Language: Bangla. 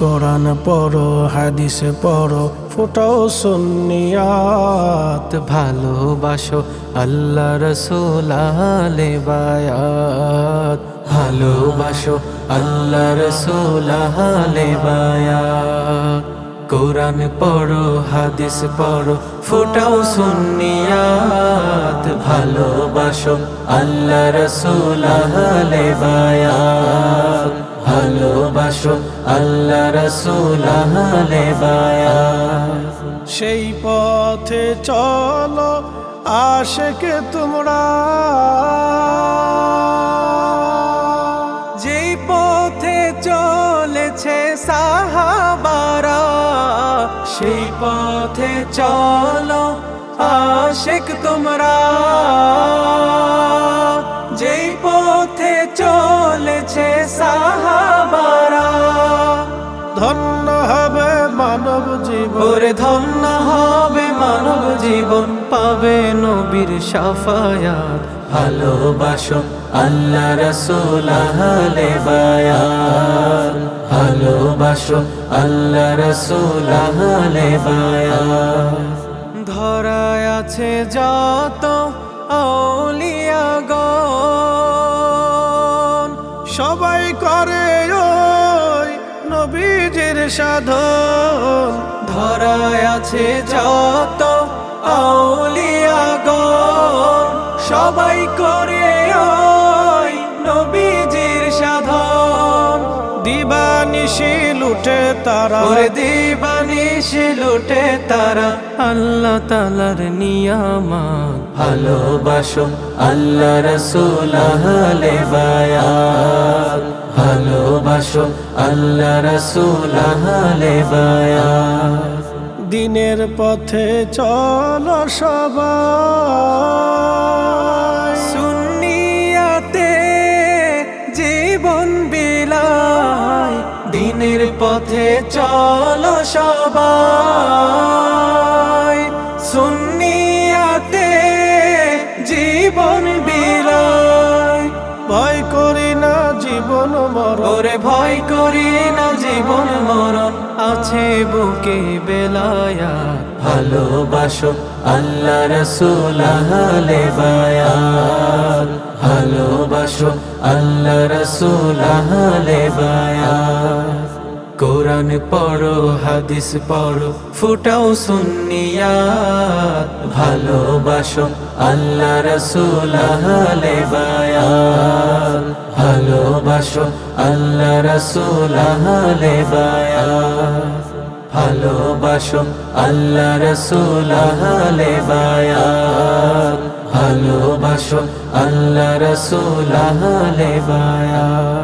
কোরআন পড়ো, হাদিস পড়ো, ফোটাও সুন্নিয়াত, ভালোবাসো আল্লাহ রসুল আলে বায়াত। ভালোবাসো আল্লাহ রসুল আলে বায়াত। কোরআন পড়ো, হাদিস পড়ো, ফোটাও সুন্নিয়াত, ভালোবাসো আল্লাহ রসুল বায়াত, ভালোবাসো আল্লাহ রসুল বায়াত। সেই পথে চলো, আশেকে তোমরা। যেই পথে চলেছে সাহাবারা সেই পথে চলো আশেক তোমরা। ওরে ধন্য হবে মানব জীবন পাবে নবীর সাফায়াত। ভালোবাসো আল্লাহ রসুল আহলে বায়াত। ভালোবাসো আল্লাহ রসুল আহলে বায়াত। ধরায় আছে যত আউলিয়াগণ সবাই করে ওই নবীজির সাধন। ধরায় আছে যত আউলিয়াগণ সবাই করে ওই নবীজির সাধন। দিবানিশি লুটে তারা। ওরে দিবানিশি লুটে তারা। আল্লাহ তালার নিয়ামত। ভালোবাসো আল্লাহ রসুল আহলে বায়াত। ভালোবাসো আল্লাহ রসুল আহলে বায়াত। দিনের পথে চলো সবাই। সুন্নিয়াতে জীবন বিলায়, দিনের পথে চলো সবাই। সুন্নিয়াতে জীবন বিলায়, ভয় করি ওরে ভয় করি না জীবন মরণ। আছে বুকে বেলায়া, ভালোবাসো আল্লাহ রসুল বায়াত। ভালোবাসো আল্লাহ রসুল বায়াত। কোরআন পড়ো, হাদিস পড়ো, ফুটাও সুন্নিয়াত। ভালোবাসো আল্লাহ রসুল আহলে বায়াত। ভালোবাসো আল্লাহ রসুল আহলে বায়াত। ভালোবাসো আল্লাহ রসুল আহলে বায়াত। ভালোবাসো আল্লাহ রসুল আহলে বায়াত।